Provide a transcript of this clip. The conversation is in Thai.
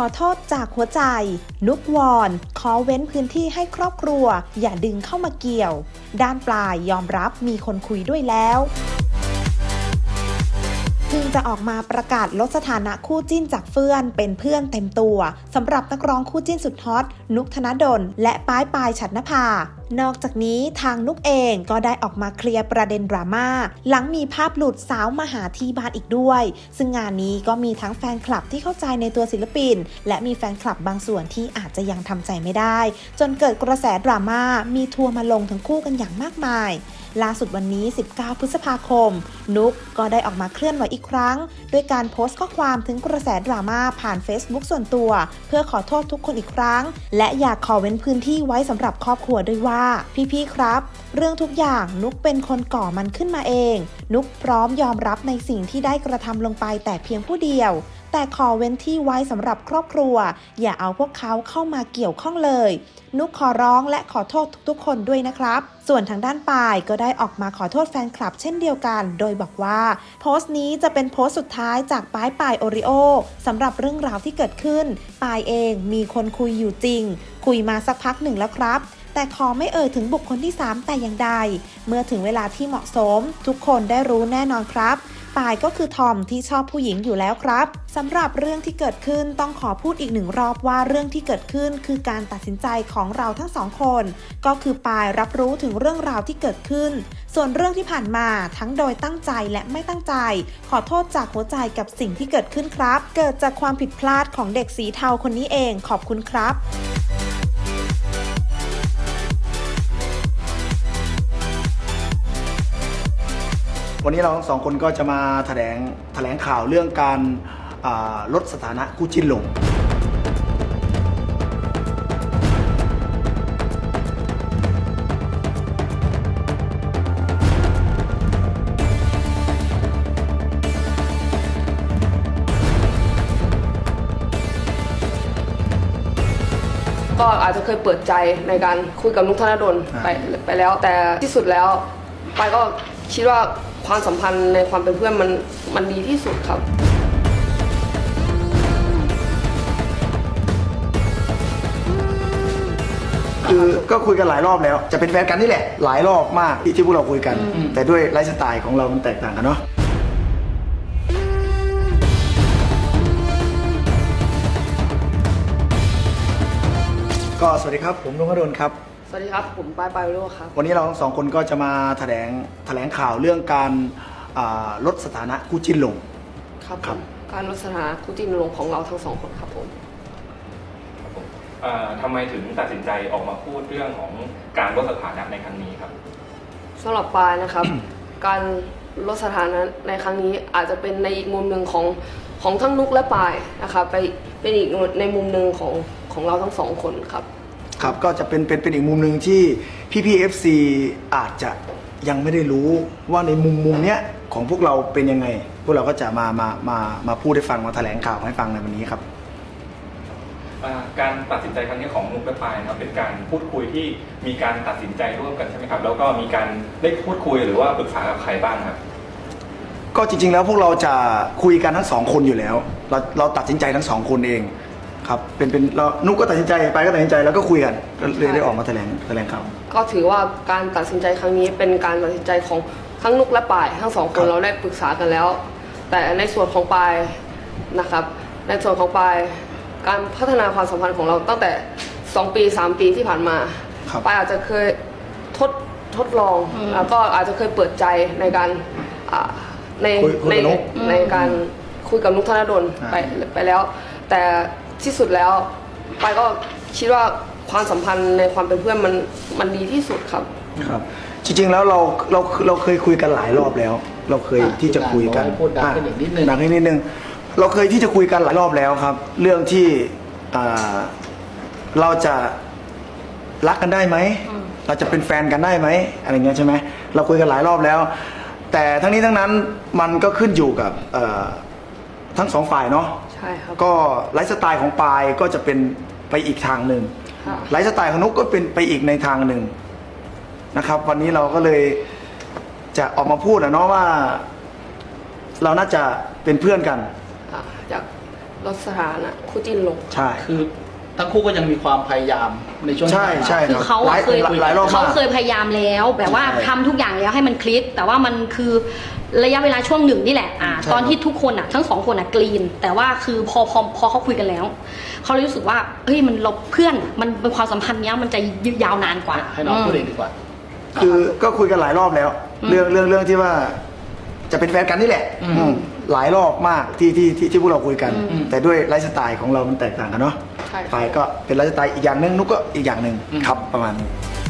ขอโทษจากหัวใจ นุกวอน ขอเว้นพื้นที่ให้ครอบครัว อย่าดึงเข้ามาเกี่ยว ด้านปลายยอมรับมีคนคุยด้วยแล้ว เพิ่งจะออกมาประกาศลดสถานะคู่จิ้นจากเฟื่อนเป็นเพื่อนเต็มตัวสำหรับนักร้องคู่จิ้นสุดฮอตนุกธนดล และป้ายปายฉัดนภานอกจากนี้ทางนุกเองก็ได้ออกมาเคลียร์ประเด็นดราม่าหลังมีภาพหลุดสาวมาหาที่บ้านอีกด้วย ซึ่งงานนี้ก็มีทั้งแฟนคลับที่เข้าใจในตัวศิลปิน และมีแฟนคลับบางส่วนที่อาจจะยังทำใจไม่ได้ จนเกิดกระแสดราม่ามีทัวร์มาลงทั้งคู่กันอย่างมากมาย ล่าสุดวันนี้ 19 พฤษภาคม นุกก็ได้ออกมาเคลื่อนไหวอีกครั้ง ด้วยการโพสต์ข้อความถึงกระแสดราม่าผ่าน Facebook ส่วนตัว เพื่อขอโทษทุกคนอีกครั้ง และอยากขอเว้นพื้นที่ไว้สำหรับครอบครัวด้วยว่า พี่ๆครับ เรื่องทุกอย่างนุกเป็นคนก่อมันขึ้นมาเอง นุกพร้อมยอมรับในสิ่งที่ได้กระทำลงไปแต่เพียงผู้เดียว แต่ขอเว้นที่ไว้สำหรับครอบครัว อย่าเอาพวกเขาเข้ามาเกี่ยวข้องเลย นุกขอร้องและขอโทษทุกๆ คนด้วยนะครับ ส่วนทางด้านปายก็ได้ออกมาขอโทษแฟนคลับเช่นเดียวกัน โดยบอกว่า โพสต์นี้จะเป็นโพสต์สุดท้ายจากป้ายปายโอริโอสำหรับเรื่องราวที่เกิดขึ้น ปายเองมีคนคุยอยู่จริง คุยมาสักพักหนึ่งแล้วครับแต่ขอไม่เอ่ยถึงบุคคลที่ 3 แต่อย่างใด เมื่อถึงเวลาที่เหมาะสม ทุกคนได้รู้แน่นอนครับ ปายก็คือทอมที่ชอบผู้หญิงอยู่แล้วครับสำหรับเรื่องที่เกิดขึ้นต้องขอพูดอีกหนึ่งรอบว่าเรื่องที่เกิดขึ้นคือการตัดสินใจของเราทั้งสองคน ก็คือปายรับรู้ถึงเรื่องราวที่เกิดขึ้น ส่วนเรื่องที่ผ่านมาทั้งโดยตั้งใจและไม่ตั้งใจ ขอโทษจากหัวใจกับสิ่งที่เกิดขึ้นครับ เกิดจากความผิดพลาดของเด็กสีเทาคนนี้เองขอบคุณครับ วันนี้เราทั้งสองคนก็จะมาแถลงแถลงข่าวเรื่องการอ่าลดสถานะคู่จิ้นลง ก็อาจจะเคยเปิดใจในการคุยกับนุกธนดลอ่า ไปไปแล้ว แต่ที่สุดแล้วไปายก็คิดว่า ความสัมพันธ์ในความเป็นเพื่อนมันมันดีที่สุดครับ คือก็คุยกันหลายรอบแล้ว จะเป็นแฟนกันนี่แหละ หลายรอบมากที่ที่พวกเราคุยกัน แต่ด้วยไลฟ์สไตล์ของเรามันแตกต่างกันเนาะก็สวัสดีครับ ผมลุงกระโดนครับ สวัสดีครับ ผมปายปายโรครับ วันนี้เราทั้งสองคนก็จะมาแถลงแถลงข่าวเรื่องการอ่าลดสถานะคู่จิ้นลง ครับครับ ผมการลดสถานะคู่จิ้นลงของเราทั้งสองคนครับผม ครับผมเอ่อทำไมถึงตัดสินใจออกมาพูดเรื่องของการลดสถานะในครั้งนี้ครับ สำหรับปายนะครับ การลดสถานะในครั้งนี้อาจจะเป็นในอีกมุมหนึ่งของของทั้งนุกและปายนะครับไปเป็นอีกในมุมหนึ่งของของเราทั้งสองคนครับ ครับก็จะเป็นเป็นเป็นอีกมุมหนึ่งที่พี่พีเอฟซีอาจจะยังไม่ได้รู้ว่าในมุมมุมเนี้ยของพวกเราเป็นยังไง พวกเราก็จะมามามามาพูดให้ฟังมาแถลงข่าวให้ฟังในวันนี้ครับ อ่าการตัดสินใจครั้งนี้ของนุกและปายนะครับเป็นการพูดคุยที่มีการตัดสินใจร่วมกันใช่ไหมครับ แล้วก็มีการได้พูดคุยหรือว่าปรึกษากับใครบ้างครับ ก็จริงๆแล้วพวกเราจะคุยกันทั้งสองคนอยู่แล้ว เราเราตัดสินใจทั้งสองคนเอง ครับเป็นเป็นเรานุกก็ตัดสินใจไปก็ตัดสินใจแล้วก็คุยกันก็เลยได้ออกมาแถลงแถลงข่าว ก็ถือว่าการตัดสินใจครั้งนี้เป็นการตัดสินใจของทั้งนุกและปาย ทั้งสองคครันบ เราได้ปรึกษากันแล้ว แต่ในส่วนของปายนะครับ ในส่วนของปาย การพัฒนาความสัมพันธ์ของเราตั้งแต่ 2 ปี 3 ปีที่ผ่านมาครับ ปายอาจจะเคยทดทดลองแล้วก็อาจจะเคยเปิดใจในการอ่าในคุยคุยในกับนุ๊ก ในการคุยกับนุกธนดลอ่าไปไปแล้ว แต่ ที่สุดแล้วปายก็คิดว่าความสัมพันธ์ในความเป็นเพื่อนมันมันดีที่สุดครับ ครับ จริงๆแล้วเราเราเราเคยคุยกันหลายรอบแล้ว เราเคยอะที่จะคุยกันพูดดังขึ้นอีกนิดนึง ดังขึ้นนิดนึง เราเคยที่จะคุยกันหลายรอบแล้วครับ เรื่องที่อ่าเราจะรักกันได้ไหม เราจะเป็นแฟนกันได้ไหมอะไรเงี้ยใช่ไหมเราคุยกันหลายรอบแล้ว แต่ทั้งนี้ทั้งนั้นมันก็ขึ้นอยู่กับเอ่อ ทั้งสองฝ่ายเนาะใช่ครับ ก็ไลฟ์สไตล์ของปายก็จะเป็นไปอีกทางหนึ่งค่ะ ไลฟ์สไตล์ของนุกก็เป็นไปอีกในทางหนึ่งนะครับ วันนี้เราก็เลยจะออกมาพูดนะเนาะว่า เราน่าจะเป็นเพื่อนกัน อะอยากลดสถานะคู่จิ้นลง ใช่ คือทั้งคู่ก็ยังมีความพยายามในช่วงที่ใช่ผ่านมา ใช่ คืคอรับเขาหลายเคยหลายหลายรอบเขามากเคยพยายามแล้ว แบบว่าใช่ทำทุกอย่างแล้วให้มันคลิกแต่ว่ามันคือ ระยะเวลาช่วงหนึ่งนี่แหละอ่าใช่ตอนที่ทุกคนอะทั้งสองคนอะกรีน แต่ว่าคือพอพอพอเขาคุยกันแล้ว เขาเลยรู้สึกว่าเฮ้ยมันเราเพื่อนมันเป็นความสัมพันธ์เนี้ยมันจะยืดยาวนานกว่าให้น้องพูดเองดีกว่า คือก็คุยกันหลายรอบแล้วอืมเรื่องเรื่องเรื่องที่ว่า จะเป็นแฟนกันนี่แหละ อืมอืมหลายรอบมากที่ที่ที่ที่พวกเราคุยกันอืมแต่ด้วยไลฟ์สไตล์ของเรามันแตกต่างกันเนาะใช่ค่ะฝ่ายก็เป็นไลฟ์สไตล์อีกอย่างหนึ่งนุกก็อีกอย่างหนึ่งอืม ครับประมาณนี้ค